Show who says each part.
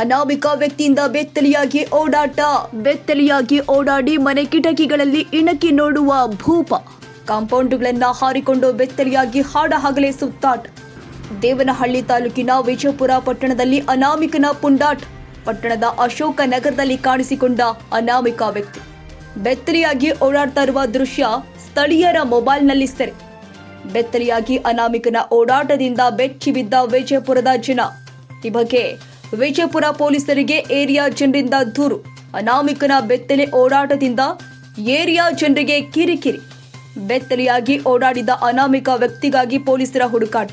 Speaker 1: ಅನಾಮಿಕ ವ್ಯಕ್ತಿಯಿಂದ ಬೆತ್ತಲಿಯಾಗಿ ಓಡಾಟ, ಬೆತ್ತಲಿಯಾಗಿ ಓಡಾಡಿ ಮನೆ ಕಿಟಕಿಗಳಲ್ಲಿ ಇಣಕಿ ನೋಡುವ ಭೂಪ ಕಾಂಪೌಂಡ್ಗಳನ್ನ ಹಾರಿಕೊಂಡು ಬೆತ್ತಲಿಯಾಗಿ ಹಾಡ ಹಗಲೇ ಸುತ್ತಾಟ. ದೇವನಹಳ್ಳಿ ತಾಲೂಕಿನ ವಿಜಯಪುರ ಪಟ್ಟಣದಲ್ಲಿ ಅನಾಮಿಕನ ಪುಂಡಾಟ್. ಪಟ್ಟಣದ ಅಶೋಕ ನಗರದಲ್ಲಿ ಕಾಣಿಸಿಕೊಂಡ ಅನಾಮಿಕ ವ್ಯಕ್ತಿ. ಬೆತ್ತಲಿಯಾಗಿ ಓಡಾಡ್ತಾ ಇರುವ ದೃಶ್ಯ ಸ್ಥಳೀಯರ ಮೊಬೈಲ್ನಲ್ಲಿ ಸೆರೆ. ಬೆತ್ತಲಿಯಾಗಿ ಅನಾಮಿಕನ ಓಡಾಟದಿಂದ ಬೆಚ್ಚಿ ಬಿದ್ದ ವಿಜಯಪುರದ ಜನ. ಈ ಬಗ್ಗೆ ವಿಜಯಪುರ ಪೊಲೀಸರಿಗೆ ಏರಿಯಾ ಜನರಿಂದ ದೂರು. ಅನಾಮಿಕನ ಬೆತ್ತಲೆ ಓಡಾಟದಿಂದ ಏರಿಯಾ ಜನರಿಗೆ ಕಿರಿಕಿರಿ. ಬೆತ್ತಲೆಯಾಗಿ ಓಡಾಡಿದ ಅನಾಮಿಕ ವ್ಯಕ್ತಿಗಾಗಿ ಪೊಲೀಸರ ಹುಡುಕಾಟ.